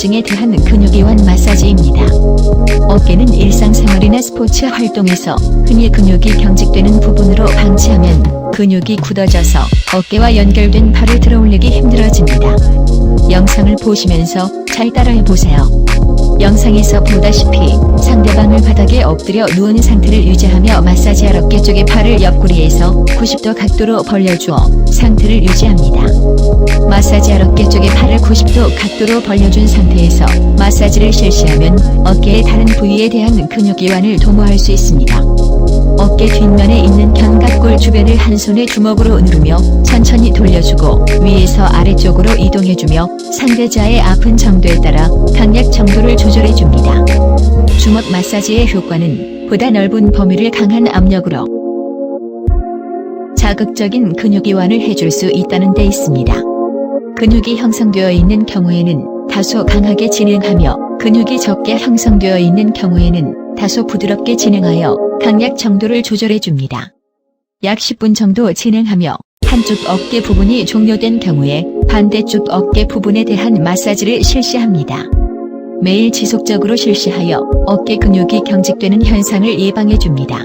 통증에 대한 근육이완 마사지입니다. 어깨는 일상생활이나 스포츠 활동에서 흔히 근육이 경직되는 부분으로 방치하면 근육이 굳어져서 어깨와 연결된 팔을 들어올리기 힘들어집니다. 영상을 보시면서 잘 따라해 보세요. 영상에서 보다시피 상대방을 바닥에 엎드려 누운 상태를 유지하며 마사지할 어깨 쪽의 팔을 옆구리에서 90도 각도로 벌려주어 상태를 유지합니다. 마사지할 어깨 쪽의 팔을 90도 각도로 벌려준 상태에서 마사지를 실시하면 어깨의 다른 부위에 대한 근육 이완을 도모할 수 있습니다. 어깨 뒷면에 있는 견갑골 주변을 한 손에 주먹으로 누르며 천천히 돌려주고 위에서 아래쪽으로 이동해주며 상대자의 아픈 정도에 따라 강약 정도를 조절 해줍니다. 주먹 마사지의 효과는 보다 넓은 범위를 강한 압력으로 자극적인 근육 이완을 해줄 수 있다는 데 있습니다. 근육이 형성되어 있는 경우에는 다소 강하게 진행하며 근육이 적게 형성되어 있는 경우에는 다소 부드럽게 진행하여 강약 정도를 조절해 줍니다. 약 10분 정도 진행하며 한쪽 어깨 부분이 종료된 경우에 반대쪽 어깨 부분에 대한 마사지를 실시합니다. 매일 지속적으로 실시하여 어깨 근육이 경직되는 현상을 예방해 줍니다.